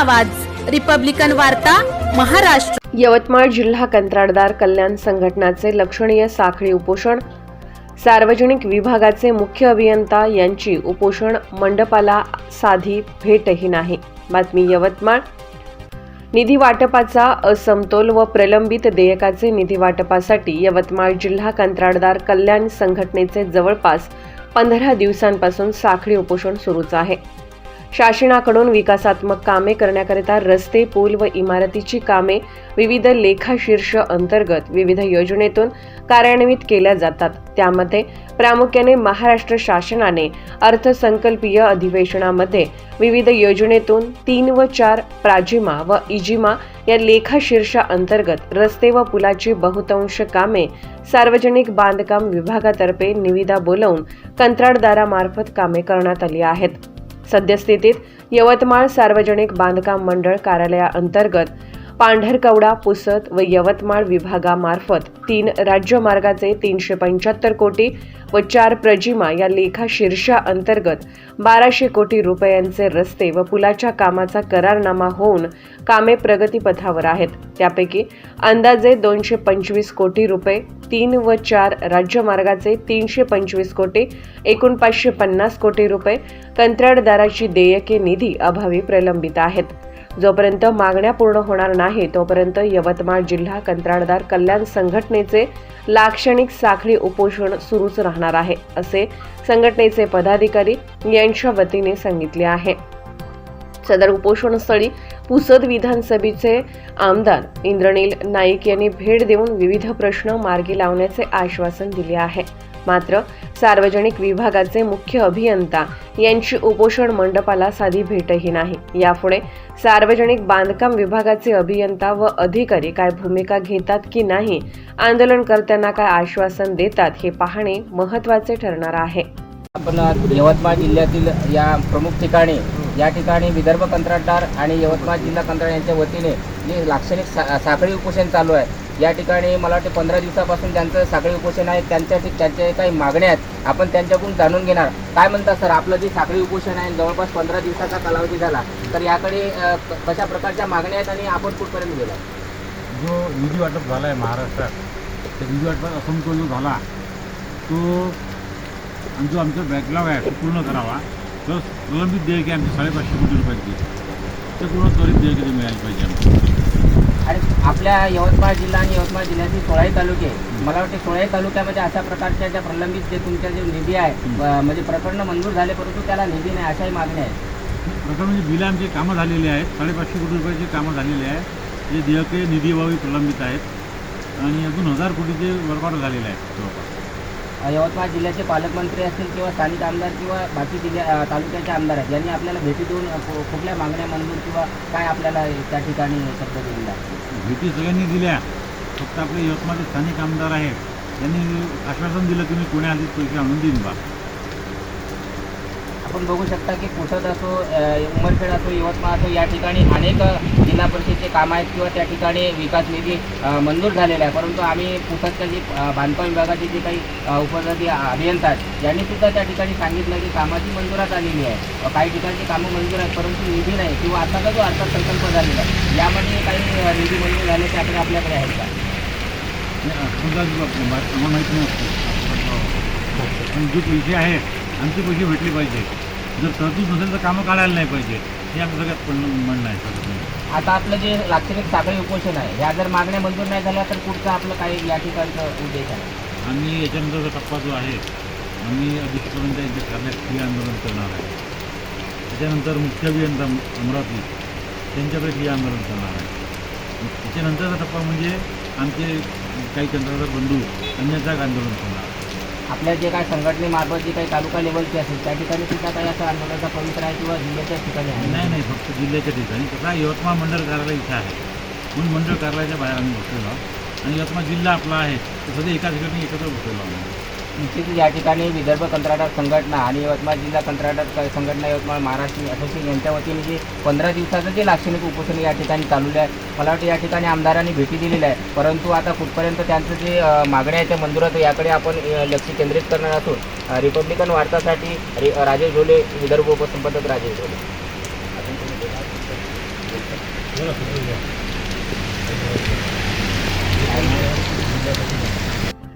आवाज. रिपब्लिकन वार्ता महाराष्ट्र. यवतमाळ जिल्हा कंत्राटदार कल्याण संघटनाचे लक्षणीय साखळी उपोषण. सार्वजनिक विभागाचे मुख्य अभियंता यांची उपोषण. मंडपाला साधी भेटही नाही. बातमी यवतमाळ. निधी वाटपाचा असमतोल व प्रलंबित देयकाचे निधी वाटपासाठी यवतमाळ जिल्हा कंत्राटदार कल्याण संघटनेचे जवळपास पंधरा दिवसांपासून साखळी उपोषण सुरूच आहे. शासनाकडून विकासात्मक कामे करण्याकरिता रस्ते पूल व इमारतीची कामे विविध लेखाशीर्ष अंतर्गत विविध योजनेतून कार्यान्वित केल्या जातात. त्यामध्ये प्रामुख्याने महाराष्ट्र शासनाने अर्थसंकल्पीय अधिवेशनामध्ये विविध योजनेतून तीन व चार प्राजिमा व इजिमा या लेखाशीर्ष अंतर्गत रस्ते व पुलाची बहुतांश कामे सार्वजनिक बांधकाम विभागातर्फे निविदा बोलवून कंत्राटदारामार्फत कामे करण्यात आली आहेत. सद्यस्थितीत यवतमाळ सार्वजनिक बांधकाम मंडळ कार्यालयाअंतर्गत पांढरकवडा पुसत व यवतमाळ विभागामार्फत तीन राज्यमार्गाचे तीनशे पंच्याहत्तर कोटी व चार प्रजिमा या लेखा शीर्षा अंतर्गत बाराशे कोटी रुपयांचे रस्ते व पुलाच्या कामाचा करारनामा होऊन कामे प्रगतीपथावर आहेत. त्यापैकी अंदाजे दोनशे पंचवीस कोटी रुपये तीन व चार राज्यमार्गाचे तीनशे पंचवीस कोटी एकूण पाचशे पन्नास कोटी रुपये कंत्राटदाराची देयके निधी अभावी प्रलंबित आहेत. जोपर्यंत मागण्या पूर्ण होणार नाही तोपर्यंत यवतमाळ जिल्हा कंत्राटदार कल्याण संघटनेचे लाक्षणिक साखळी उपोषण सुरूच राहणार आहे असे संघटनेचे पदाधिकारी यांच्या वतीने सांगितले आहे. सदर उपोषणस्थळी पुसद विधानसभेचे आमदार इंद्रनील नाईक यांनी भेट देऊन विविध प्रश्न मार्गी लावण्याचे आश्वासन दिले आहे. मात्र सार्वजनिक विभागाचे मुख्य अभियंता यांची उपोषण मंडपाला साधी भेटही नाही. यापुढे सार्वजनिक बांधकाम विभागाचे अभियंता व अधिकारी काय भूमिका घेतात की नाही आंदोलनकर्त्यांना काय आश्वासन देतात हे पाहणे महत्त्वाचे ठरणार आहे. आपण यवतमाळ जिल्ह्यातील या प्रमुख ठिकाणी या ठिकाणी विदर्भ कंत्राटदार आणि यवतमाळ जिल्हा कंत्राट यांच्या वतीने जे लाक्षणिक सा साखळी उपोषण चालू आहे. या ठिकाणी मला वाटते पंधरा दिवसापासून त्यांचं साखळी उपोषण आहे. त्यांच्या त्यांच्या त्यांचे काही मागण्या आहेत आपण त्यांच्याकडून जाणून घेणार. काय म्हणतात सर आपलं जे साखळी उपोषण आहे जवळपास पंधरा दिवसाचा कालावधी झाला. तर याकडे कशा प्रकारच्या मागण्या आहेत आणि आपण कुठपर्यंत गेला जो निधी वाटप झाला आहे महाराष्ट्रात त्या निधी वाटप असमतोल जो झाला तो जो आमचा बॅकलॉग आहे तो पूर्ण करावा. प्लस प्रलंबित देयके आमची साडेपाचशे कोटी रुपयाची. ते पूर्ण त्वरित देयके ते मिळाली पाहिजे आम्हाला. आणि आपल्या यवतमाळ जिल्हा आणि यवतमाळ जिल्ह्यातील सोळाई तालुके मला वाटते सोळाई तालुक्यामध्ये अशा प्रकारच्या ज्या प्रलंबित जे तुमच्या जे निधी आहे म्हणजे प्रकरण मंजूर झाले परंतु त्याला निधी नाही अशाही मागण्या आहेत. प्रथम म्हणजे बिलं आमचे कामं झालेली आहेत साडेपाचशे कोटी रुपयाची कामं झालेली आहे जे देयके निधी अभावी प्रलंबित आहेत आणि अजून हजार कोटीचे वर्कआउट झालेले आहेत जवळपास. यवतमाळ जिल्ह्याचे पालकमंत्री असतील किंवा स्थानिक आमदार किंवा बाकी जिल्ह्या तालुक्याचे आमदार आहेत यांनी आपल्याला भेटी देऊन कु- कुठल्या मागण्या मंजूर किंवा काय आपल्याला त्या ठिकाणी शब्द दिलेला आहे भेटी सगळ्यांनी दिल्या. फक्त आपले यवतमाळचे स्थानिक आमदार आहेत. त्यांनी आश्वासन दिलं की मी पुण्याआधीच पैसे आणून देईन बा आपण बघू शकता की पुसद असो उमरखेड असो यवतमाळ असो या ठिकाणी अनेक जिल्हा परिषदेचे कामं आहेत किंवा त्या ठिकाणी विकास निधी मंजूर झालेला आहे. परंतु आम्ही पुसदच्या जे बांधकाम विभागाचे जे काही उपजाती अभियंता आहेत यांनी सुद्धा त्या ठिकाणी सांगितलं की कामाची मंजुरात आलेली आहे. काही ठिकाणची कामं मंजूर आहेत परंतु निधी नाही किंवा आताचा जो अर्थसंकल्प झालेला आहे यामध्ये काही निधी मंजूर झाल्याचे आकडे आपल्याकडे आहेत का? माहिती आम्हाला माहीत नसते. पण जे आमचे पैसे भेटले पाहिजे. जर तरतूद नसेल तर कामं काढायला नाही पाहिजे हे आमचं सगळ्यात पण म्हणणं आहे आता आपलं जे लाक्षणिक साखळी उपोषण आहे ह्या जर मागण्या मंजूर नाही झाल्या तर पुढचं आपलं काही या ठिकाणचं उद्देश आहे? आणि याच्यानंतरचा टप्पा जो आहे आम्ही अधिकपर्यंत यांच्या करण्यात ठिय्या आंदोलन करणार आहे. त्याच्यानंतर मुख्य अभियंता अमरावती त्यांच्याकडे ठिय्या आंदोलन करणार आहे. त्याच्यानंतरचा टप्पा म्हणजे आमचे काही कंत्राटदार बंधू अन्यथा आंदोलन करणार. आपल्या जे काही संघटनेमार्फत जे काही तालुका लेवलची असेल त्या ठिकाणी सुद्धा काही असं आंदोलनाचा पवित्र आहे किंवा जिल्ह्याच्या ठिकाणी आहे? नाही नाही फक्त जिल्ह्याच्या ठिकाणी. तसा यवतमाळ मंडळ कार्यालय इथं आहे. म्हणून मंडळ कार्यालयाच्या बाहेर आम्ही बसलेलो आहोत. आणि यवतमाळ जिल्हा आपला आहे. तर सध्या एका ठिकाणी एकत्र बसलेलो आहोत. निश्चित या ठिकाणी विदर्भ कंत्राटदार संघटना आणि यवतमाळ जिल्हा कंत्राटदार संघटना यवतमाळ महाराष्ट्र असोसिएशन यांच्या वतीने जे पंधरा दिवसाचं जे लाक्षणिक उपोषण या ठिकाणी चालू आहे मला वाटतं या ठिकाणी आमदारांनी भेटी दिलेल्या आहे परंतु आता कुठपर्यंत त्यांचं जे मागण्या आहेत त्या मंजुरात याकडे आपण लक्ष केंद्रित करणार असून रिपब्लिकन वार्तासाठी रे राजेश ढोले विदर्भ उपसंपादक राजेश ढोले.